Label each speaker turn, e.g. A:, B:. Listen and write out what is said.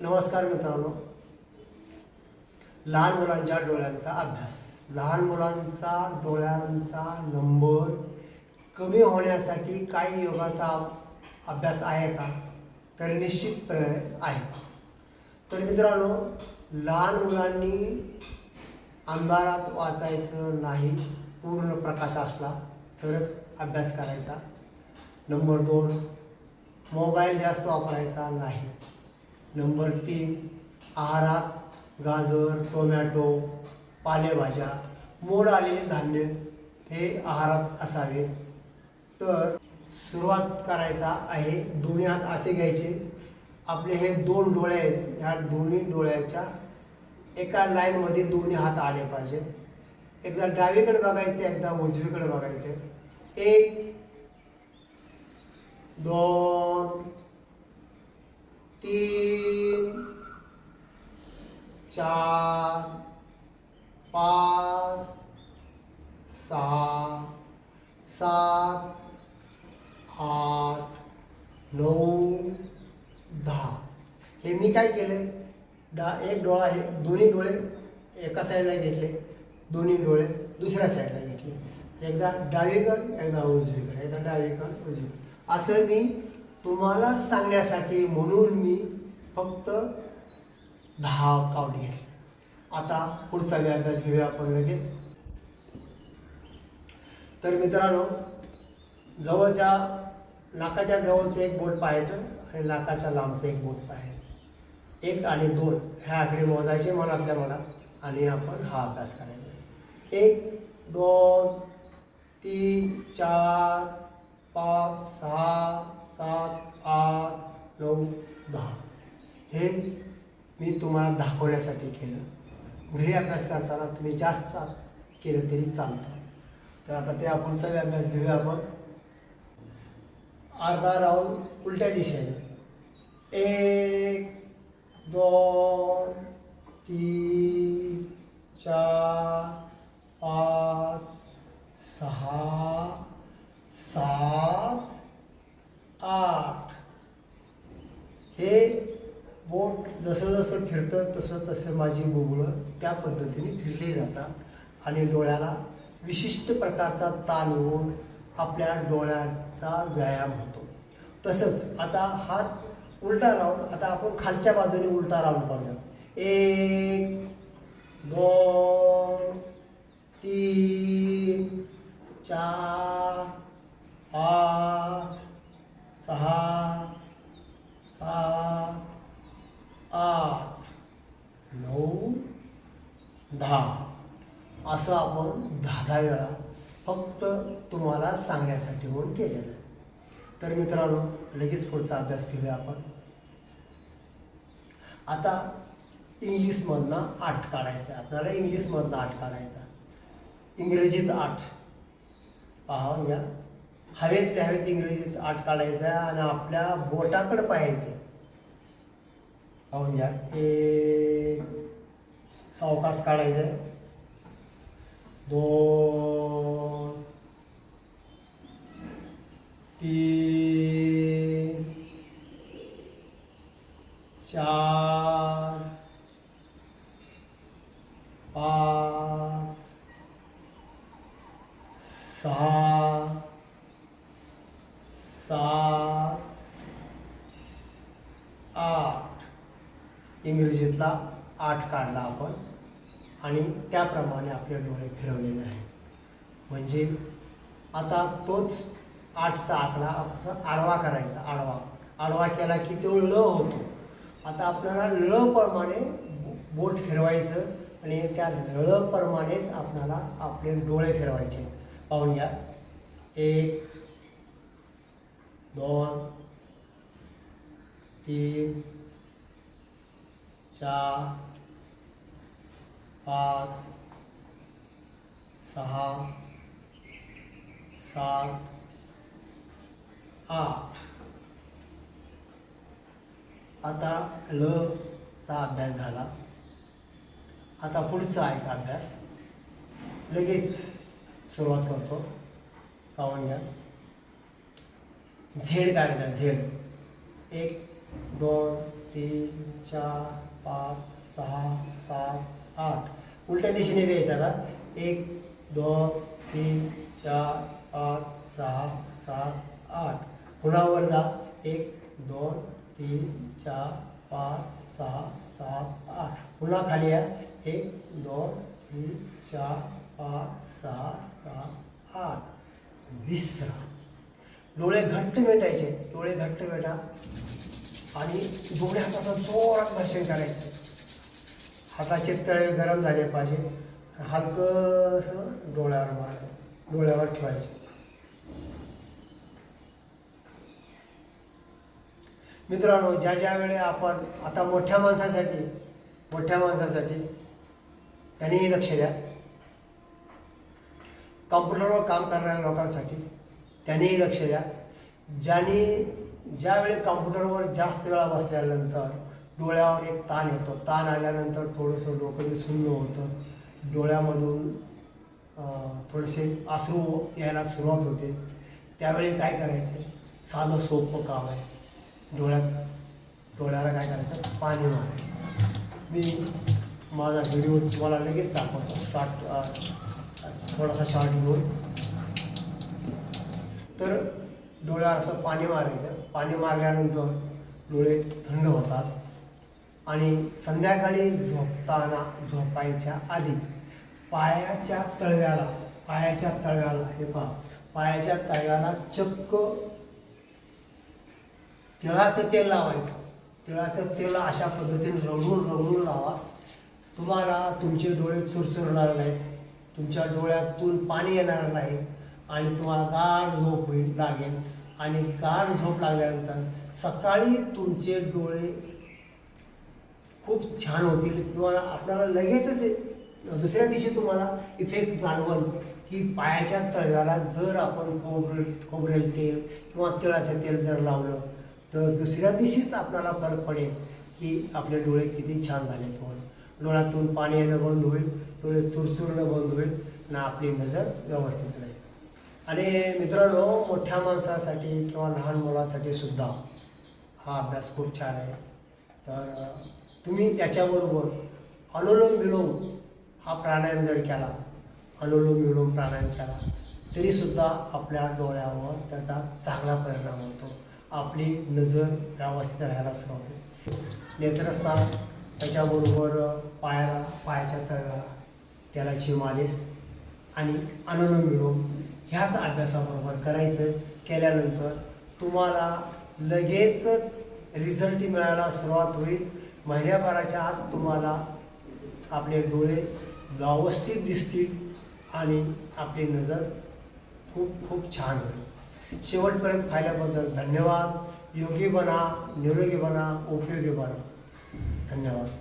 A: नमस्कार मित्रांनो. लहान मुलांच्या डोळ्यांचा अभ्यास. लहान मुलांचा डोळ्यांचा नंबर कमी होण्यासाठी काही योगाचा अभ्यास आहे का? तर निश्चितपणे आहे. तर मित्रांनो लहान मुलांनी अंधारात वाचायचं नाही पूर्ण प्रकाश असला तरच अभ्यास करायचा. नंबर दोन मोबाईल जास्त वापरायचा नाही. नंबर तीन आहारात गाजर टोमॅटो पालेभाज्या मोड आलेले धान्य हे आहारात असावे. तर सुरुवात करायचा आहे. दोन्ही हात असे घ्यायचे. आपले हे दोन डोळे आहेत. ह्या दोन्ही डोळ्याच्या एका लाईनमध्ये दोन्ही हात आले पाहिजे. एकदा डावीकडे बघायचे एकदा उजवीकडे बघायचे. एक दोन तीन चार पाच सहा सात आठ नऊ दहा. हे मी काय केलं? डा एक डोळा हे दोन्ही डोळे एका साईडला घेतले दोन्ही डोळे दुसऱ्या साईडला घेतले. एकदा डावीकड एकदा उजवीकडे एकदा डावीकड उजवीकडे. असं मी तुम्हाला सांगण्यासाठी म्हणून मी फक्त दहा काउंट घेतले. आता पुढचा मी अभ्यास घेऊया आपण लगेच. तर मित्रांनो जवळच्या नाकाच्या जवळचं एक बोट पाहायचं आणि नाकाच्या लांबचं एक बोट पाहायचं. एक आणि दोन ह्या आकडे मोजायचे मनातल्या मनात आणि आपण हा अभ्यास करायचा. एक दोन तीन चार पाच सहा सात आठ नऊ दहा. हे मी तुम्हाला दाखवण्यासाठी केलं. घरी अभ्यास करताना तुम्ही जास्त केलं तरी चालतं. तर आता ते आपण सगळे अभ्यास घेऊया आपण. अर्धा राऊंड उलट्या दिशेने. एक दोन तीन चार पाच सहा सात आठ. हे बोट जसं जसं फिरतं तसं तसं माझी बुबुळं त्या पद्धतीने फिरली जातात आणि डोळ्याला विशिष्ट प्रकारचा ताण होऊन आपल्या डोळ्याचा व्यायाम होतो. तसंच आता हाच उलटा राऊंड आता आपण खालच्या बाजूने उलटा राऊंड करूया. एक दोन तीन चार पाच सहा सात आठ नऊ दहा असं आपण दहा दहा वेळा फक्त तुम्हाला सांगण्यासाठी म्हणून केलेलं आहे. तर मित्रांनो लगेच पुढचा अभ्यास घेऊया आपण. आता इंग्लिशमधनं आठ काढायचा आहे. आपल्याला इंग्लिशमधनं आठ काढायचा इंग्रजीत आठ. पहा घ्या. हवेतल्या हवेत इंग्रजीत आठ काढायचा आहे आणि आपल्या बोटाकडे पाहायचं पाहून घ्या. ए सावकाश काढायचं आहे. दोन तीन चार पाच सहा सात आठ. इंग्रजीतला आठ काढला आपण. आणि त्याप्रमाणे आपले डोळे फिरवलेले आहेत. म्हणजे आता तोच आठचा आकडा असं आडवा करायचा आडवा. आडवा केला की तो ल होतो. आता आपल्याला ल प्रमाणे बोट फिरवायचं आणि त्या ल प्रमाणेच आपल्याला आपले डोळे फिरवायचे. पाहून घ्या. एक दोन तीन चार पाच सहा सात आठ. आता ल चा अभ्यास झाला. आता पुढचा आहे का अभ्यास. लगेच सुरुवात करतो. पाहून घ्या झेड काढायचा झेड. एक दोन तीन चार पाच सहा सात आठ. उलट्या दिशेने द्यायचा का? एक दोन तीन चार पाच सहा सात आठ. पुन्हा वर जा. एक दोन तीन चार पाच सहा सात आठ. पुन्हा खाली या. एक दोन तीन चार पाच सहा सात आठ. विसरा. डोळे घट्ट भेटायचे डोळे घट्ट भेटा आणि दोन्ही हाताचा जोरात भाषण करायचं. हाताचे तळे गरम झाले पाहिजे. हलकंसं डोळ्यावर मार डोळ्यावर ठेवायचे. मित्रांनो ज्या ज्या वेळे आपण आता मोठ्या माणसासाठी मोठ्या माणसासाठी त्यांनीही लक्ष द्या. कॉम्प्युटरवर काम करणाऱ्या लोकांसाठी त्यांनीही लक्ष द्या. ज्यांनी ज्यावेळी कॉम्प्युटरवर जास्त वेळा बसल्यानंतर डोळ्यावर एक ताण येतो. ताण आल्यानंतर थोडंसं डोकं सुन्न होतं. डोळ्यामधून थोडेसे आसरू यायला सुरुवात होते. त्यावेळी काय करायचं? साधं सोपं काम आहे. डोळ्यात डोळ्याला काय करायचं? पाणी मारायचं. मी माझा व्हिडिओ तुम्हाला लगेच दाखवतो. स्टार्ट थोडासा शॉर्ट घेऊन तर डोळ्यावर असं पाणी मारायचं. पाणी मारल्यानंतर डोळे थंड होतात. आणि संध्याकाळी झोपताना झोपायच्या आधी पायाच्या तळव्याला पायाच्या तळव्याला हे पहा पायाच्या तळव्याला चक्क तिळाचं तेल लावायचं. तिळाचं तेल अशा पद्धतीने रगडून रगडून लावा. तुम्हाला तुमचे डोळे चुरचुरणार नाहीत. तुमच्या डोळ्यातून पाणी येणार नाही आणि तुम्हाला गाढ झोप होईल लागेल. आणि गाढ झोप लागल्यानंतर सकाळी तुमचे डोळे खूप छान होतील किंवा आपल्याला लगेचच दुसऱ्या दिवशी तुम्हाला इफेक्ट जाणवल की पायाच्या तळव्याला जर आपण खोबरे खोबरेल तेल किंवा तिळाचं तेल जर लावलं तर दुसऱ्या दिवशीच आपल्याला फरक पडेल की आपले डोळे किती छान झालेत म्हणून. डोळ्यातून पाणी येणं बंद होईल डोळे चुरचुरणं बंद होईल आणि आपली नजर व्यवस्थित राहील. आणि मित्रांनो मोठ्या माणसासाठी किंवा लहान मुलांसाठी सुद्धा हा अभ्यास खूप छान आहे. तर तुम्ही त्याच्याबरोबर अनुलोम विलोम हा प्राणायाम जर केला अनुलोम विलोम प्राणायाम केला तरीसुद्धा आपल्या डोळ्यावर त्याचा चांगला परिणाम होतो. आपली नजर व्यवस्थित राहायला सुरुवात होते. नेत्रस्थान त्याच्याबरोबर पायाला पायाच्या तळव्याला त्यालाची मालिश आणि अनुलोम विलोम ह्याच अभ्यासाबरोबर करायचं केल्यानंतर तुम्हाला लगेचच रिझल्ट मिळायला सुरुवात होईल. महिन्याभराच्या आत तुम्हाला आपले डोळे व्यवस्थित दिसतील आणि आपली नजर खूप खूप छान होईल. शेवटपर्यंत पाहिल्याबद्दल धन्यवाद. योगी बना निरोगी बना उपयोगी बना. धन्यवाद.